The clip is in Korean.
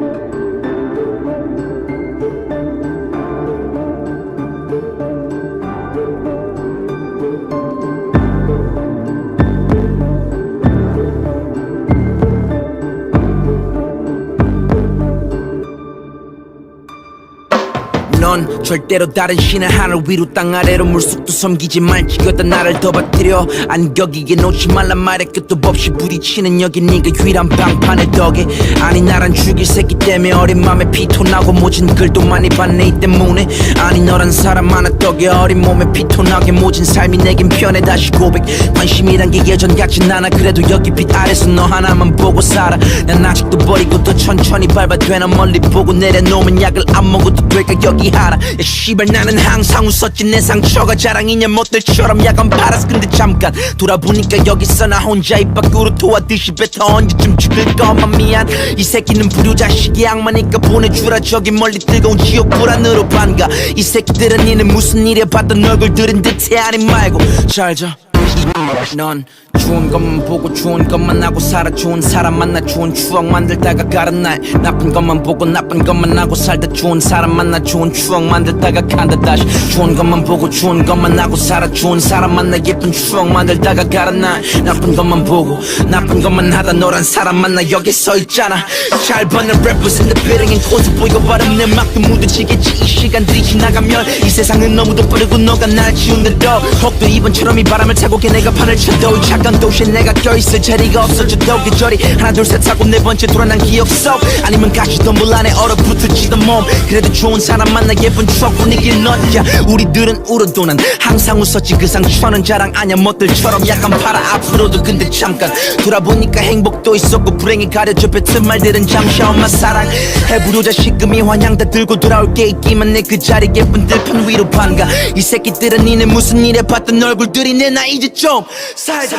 thank you. 넌 절대로 다른 신의 하늘 위로 땅 아래로 물속도 섬기지 말 기어다 나를 더 받들여 안격이게 놓지 말란 말에 끝도 없이 부딪히는 여기 네가 유일한 방판의 덕에. 아니 나란 죽일 새끼 때문에 어린 맘에 피토나고 모진 글도 많이 봤네 이 때문에. 아니 너란 사람 하나 덕에 어린 몸에 피토나게 모진 삶이 내겐 편해. 다시 고백. 관심이란 게 예전 같진 않아. 그래도 여기 빛 아래서 너 하나만 보고 살아. 난 아직도 버리고 더 천천히 밟아 되나 멀리 보고 내려놓으면 약을 안 먹어도 될까? 여기 하라 야 씨발 나는 항상 웃었지. 내 상처가 자랑이냐 못들처럼 약간 팔았어 근데 잠깐 돌아보니까 여기서 나 혼자 입 밖으로 토하듯이 뱉어 언제쯤 죽을 것만. 미안. 이 새끼는 불효자식이 악마니까 보내주라. 저기 멀리 뜨거운 지옥 불안으로 반가. 이 새끼들은 니는 무슨 일에 봤던 얼굴들인 듯해 아니 말고. 잘자. 넌 좋은 것만 보고 좋은 것만 하고 살아 좋은 사람 만나 좋은 추억 만들다가 가는 날 나쁜 것만 보고 나쁜 것만 하고 살다 좋은 사람 만나 좋은 추억 만들다가 간다 다시 좋은 것만 보고 좋은 것만 하고 살아 좋은 사람 만나 예쁜 추억 만들다가 가는 날 나쁜 것만 보고 나쁜 것만 하다 너란 사람 만나 여기 서 있잖아 잘 받는 in the 보이고 바람 내 막도 묻어지겠지. 이 시간들이 지나가면 이 세상은 너무도 빠르고 너가 날 지운대도 혹도 이번처럼 이 바람을 타고 걔 내가 판을 쳐도 이 착한 도시에 내가 껴있을 자리가 없어져도 계절이 하나 둘 셋 하고 네 번째 돌아난 기억 속. 아니면 가시던 물 안에 얼어붙을지던 몸. 그래도 좋은 사람 만나 예쁜 추억 분위기를 넣자. 우리들은 울어도 난 항상 웃었지. 그 상처는 자랑 아냐 멋들처럼 약간 팔아 앞으로도. 근데 잠깐 돌아보니까 행복도 있었고 불행이 가려져 뱉은 말들은 잠시 엄마 사랑. 해부료자 시금이 환영 다 들고 돌아올 게 있기만 내 그 자리 예쁜 들판 위로 반가. 이 새끼들은 니네 무슨 일에 봤던 얼굴들이 내 나 이제 좀. 살자